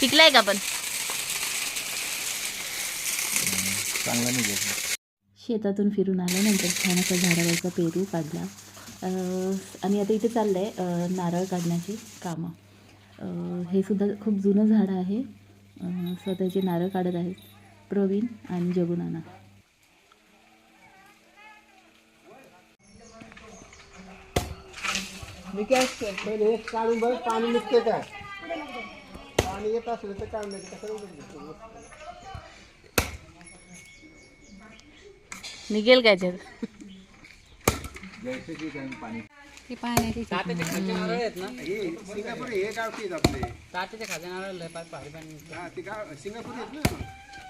पिकलाय का पण? चांगला शेतातून फिरून आल्यानंतर छान असा झाडावरचा पेरू काढला. आणि आता इथे चाललं आहे नारळ काढण्याची कामं. हे सुद्धा खूप जुनं झाड आहे. स्वतःचे नारळ काढत आहेत प्रवीण आणि जगुनाना. काढून बघ पाणी निघते का? पाणी येत असलं तर काढून नाही कसं? निघेल काय त्यात हे सिंगापूर हे गावठी आहेत आपले. हा ते गाव सिंगापूर आहेत ना?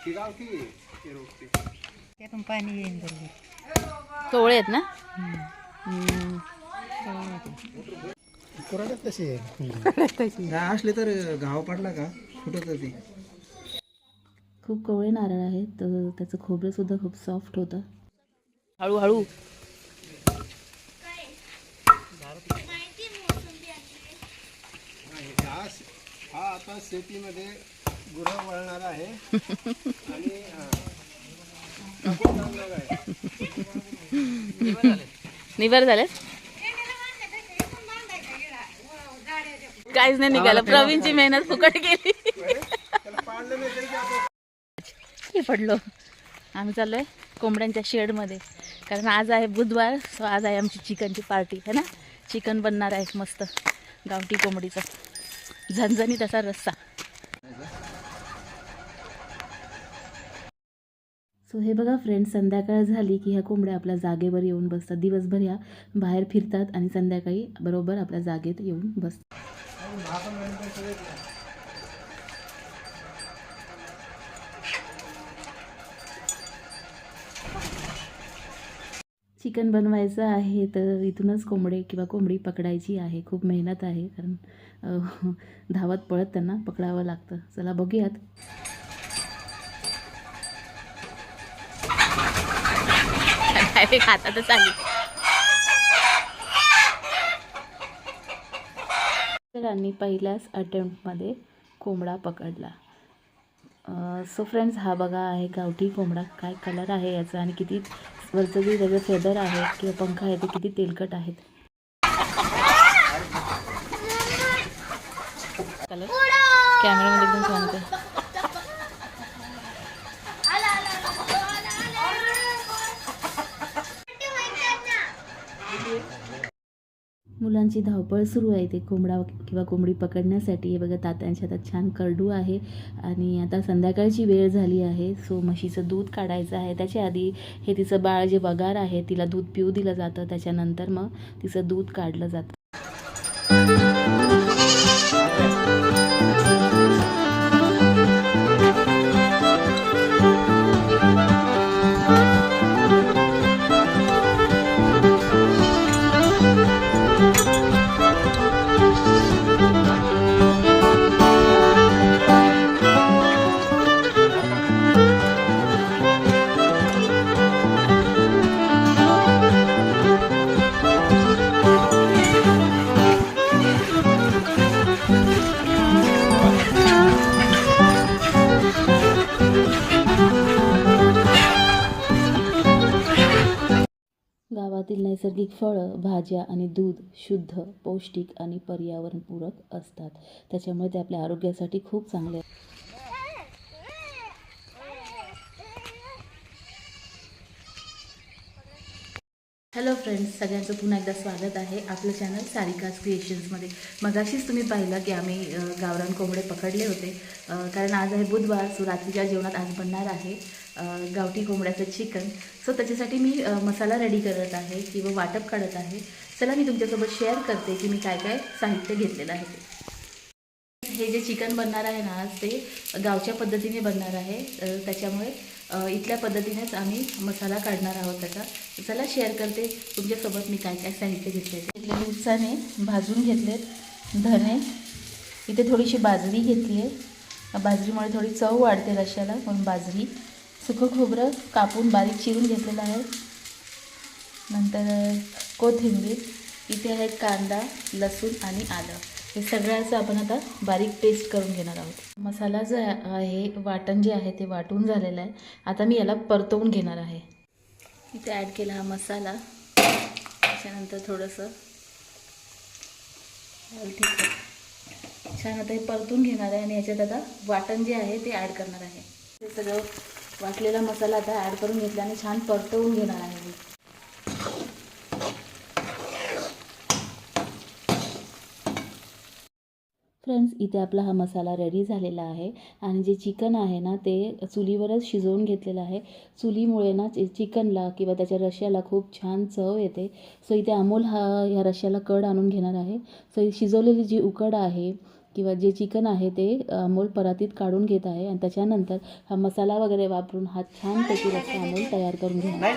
ती गावठी आहे, ते रोपटे. कवळे आहेत ना? हम्म. कोराडच तशी आहे. असले तर घाव पडला का? फुटत ते. खूप कवळे नारळ आहेत तर त्याचं खोबरं सुद्धा खूप सॉफ्ट होतं. हळूहळू. हा हा आता शेतीमध्ये गुरं वळणार आहे. आणि हा. निबर झाले काहीच नाही निघालं. प्रवीणची मेहनत फुकट गेली. त्याला पाडलं. नाही तरी काय आपलं हे पडलो आम्ही चाललोय कोंबड्यांच्या शेडमध्ये कारण आज आहे बुधवार सो आज आहे आमची चिकनची पार्टी है ना? चिकन बनणार आहे मस्त. गावठी कोंबडीचं. झणझणीत असा रस्सा. सो हे बघा फ्रेंड्स संध्याकाळ झाली की ह्या कोंबड्या आपल्या जागेवर येऊन बसतात. दिवसभर ह्या बाहेर फिरतात आणि संध्याकाळी बरोबर आपल्या जागेत येऊन बसतात. चिकन बनवायचं आहे तर इथूनच कोंबडे किंवा कोंबडी पकडायची आहे. खूप मेहनत आहे कारण धावत पळत त्यांना पकडावं लागतं. चला बघूयात. खातातच आली. सरांनी पहिल्याच अटेम्प्टमध्ये कोंबडा पकडला सो फ्रेंड्स हा बघा आहे गावठी कोंबडा काय कलर आहे याचा आणि किती वरचं जे त्याचं फेदर आहे किंवा पंखा आहे ते किती तेलकट आहेत कलर कॅमेरामध्ये एकदम छान होते मुलांची धावपळ सुरू आहे. ते कोंबडा किंवा कोंबडी पकडण्यासाठी हे बघा तात्यांच्या हातात छान करडू आहे. आणि आता संध्याकाळची वेळ झाली आहे. सो म्हशीचं दूध काढायचं आहे. त्याच्या आधी हे तिचं बाळ जे वगार आहे तिला दूध पिऊ दिलं जातं. त्याच्यानंतर मग तिचं दूध काढलं जातं. नैसर्गिक फळं भाज्या आणि दूध शुद्ध पौष्टिक आणि पर्यावरणपूरक असतात. त्याच्यामुळे ते आपल्या आरोग्यासाठी खूप चांगले हॅलो फ्रेंड्स सगळ्यांचं पुन्हा एकदा स्वागत आहे आपलं चॅनल सारिकाज क्रिएशन्समध्ये मगाशीच तुम्ही पाहिलं की आम्ही गावरान कोंबडे पकडले होते. कारण आज आहे बुधवार सो रात्रीच्या जेवणात आज बनणार आहे गावठी कोंबड्याचं चिकन सो त्याच्यासाठी मी मसाला रेडी करत आहे किंवा वाटप काढत आहे. चला मी तुमच्यासोबत शेअर करते की मी काय काय साहित्य घेतलेलं आहे. ते हे जे चिकन बनणार आहे ना आज ते गावच्या पद्धतीने बनणार आहे. त्याच्यामुळे इथल्या पद्धतीनेच आम्ही मसाला काढणार आहोत त्याचा. चला शेअर करते. तुमच्यासोबत मी काय काय साहित्य घेतले ते. दिवसाने भाजून घेतलेत धने इथे थोडीशी बाजरी घेतली आहे. बाजरीमुळे थोडी चव वाढते रश्याला म्हणून बाजरी. सुकं खोबरं कापून बारीक चिरून घेतलेलं आहे. नंतर कोथिंबीर. इथे आहे कांदा लसूण आणि आलं. हे सगळ्याचं आपण आता बारीक पेस्ट करून घेणार आहोत. मसाला जो आहे वाटण जे आहे ते वाटून झालेलं आहे. आता मी याला परतवून घेणार आहे. इथे ॲड केला हा मसाला. त्याच्यानंतर थोडंसं छान आता हे परतून घेणार आहे आणि याच्यात आता वाटण जे आहे ते ॲड करणार आहे. ते सगळं वाटलेला मसाला आता ॲड करून घेतला आणि छान परतवून घेणार आहे फ्रेंड्स इथे आपला हा मसाला रेडी झालेला आहे. आणि जे चिकन आहे ना ते चुलीवरच शिजवून घेतलेलं आहे. चुलीमुळे ना चिकनला किंवा त्याच्या रश्याला खूप छान चव येते. सो इथे अमोल हा ह्या रश्याला कड आणून घेणार आहे. सो शिजवलेली जी उकड आहे किंवा जे चिकन आहे ते अमोल परातीत काढून घेत आहे. आणि त्याच्यानंतर हा मसाला वगैरे वापरून हा छानपैकी रस्सा अमोल तयार करून घेणार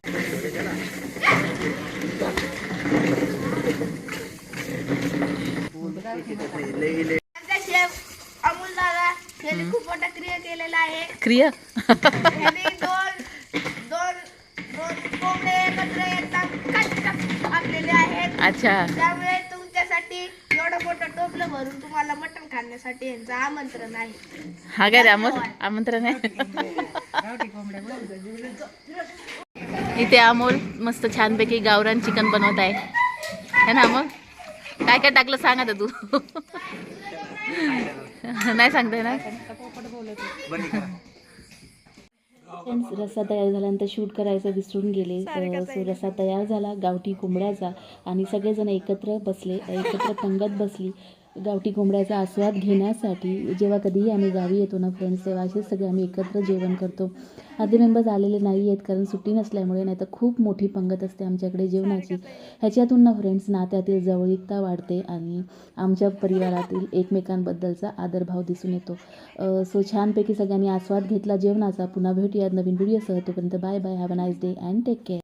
अमोल दादा यांनी खूप मोठा क्रिया केलेला आहे. क्रिया? यांनी दोन दोन दोन कोंबडे एकत्र एकदम कट आणलेले आहेत. अच्छा. त्यामुळे तुमच्यासाठी एवढं मोठं टोपलं भरून तुम्हाला मटण खाण्यासाठी यांचं आमंत्रण आहे. हा काय रे अमोल? आमंत्रण आहे? इथे अमोल मस्त छानपैकी गावरान चिकन बनवत आहे. है ना अमोल? काय काय टाकलं सांग आता तू. नाही सांगताय ना? फ्रेंड्स रस्सा तयार झाल्यानंतर शूट करायचं विसरून गेले. सो रस्सा तयार झाला गावठी कोंबड्याचा. आणि सगळेजण एकत्र बसले एकत्र पंगत बसली. गावठी कोंबड्याचा आस्वाद घेण्यासाठी जेव्हा कधीही आम्ही गावी येतो ना फ्रेंड्स तेव्हा असेच सगळे आम्ही एकत्र जेवण करतो. आधी मेंबर्स आलेले नाही आहेत कारण सुट्टी नसल्यामुळे नाही तर खूप मोठी पंगत असते आमच्याकडे जेवणाची. ह्याच्यातून ना फ्रेंड्स नात्यातील जवळीकता वाढते आणि आमच्या परिवारातील एकमेकांबद्दलचा आदरभाव दिसून येतो. सो छानपैकी सगळ्यांनी आस्वाद घेतला जेवणाचा. पुन्हा भेटूयात नवीन व्हिडिओसह तोपर्यंत bye bye have a nice day and take care